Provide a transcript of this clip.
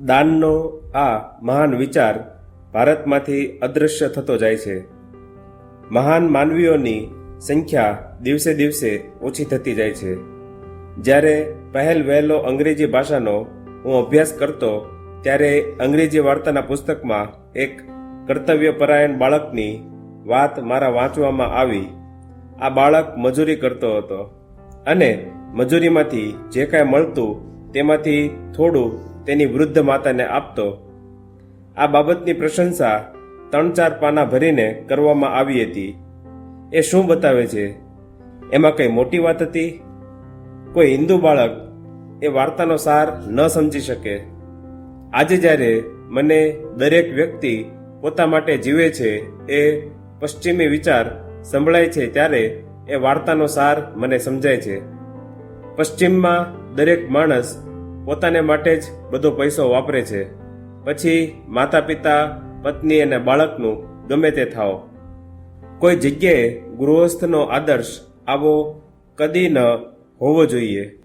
દાનનો આ મહાન વિચાર ભારતમાંથી અદૃશ્ય થતો જાય છે. મહાન માનવીઓની સંખ્યા દિવસે દિવસે ઓછી થતી જાય છે. જ્યારે પહેલ વહેલો અંગ્રેજી ભાષાનો હું અભ્યાસ કરતો, ત્યારે અંગ્રેજી વાર્તાના પુસ્તકમાં એક કર્તવ્યપરાયણ બાળકની વાત મારા વાંચવામાં આવી. આ બાળક મજૂરી કરતો હતો અને મજૂરીમાંથી જે કાંઈ મળતું તેમાંથી થોડું તેની વૃદ્ધ માતાને આપતો, આ બાબતની પ્રશંસા ત્રણ ચાર પાના ભરીને કરવામાં આવી હતી. એ શું બતાવે છે? એમાં કંઈ મોટી વાત હતી? કોઈ હિન્દુ બાળક એ વાર્તાનો સાર ન સમજી શકે. આજે જ્યારે મને દરેક વ્યક્તિ પોતા માટે જીવે છે એ પશ્ચિમી વિચાર સંભળાય છે ત્યારે એ વાર્તાનો સાર મને સમજાય છે. પશ્ચિમમાં દરેક માણસ પોતાને માટે જ બધો પૈસો વાપરે છે. પછી માતા પિતા પત્ની અને બાળકનું ગમે તે થાવ કોઈ જગ્યાએ ગૃહસ્થનો આદર્શ આવો કદી ન હોવો જોઈએ.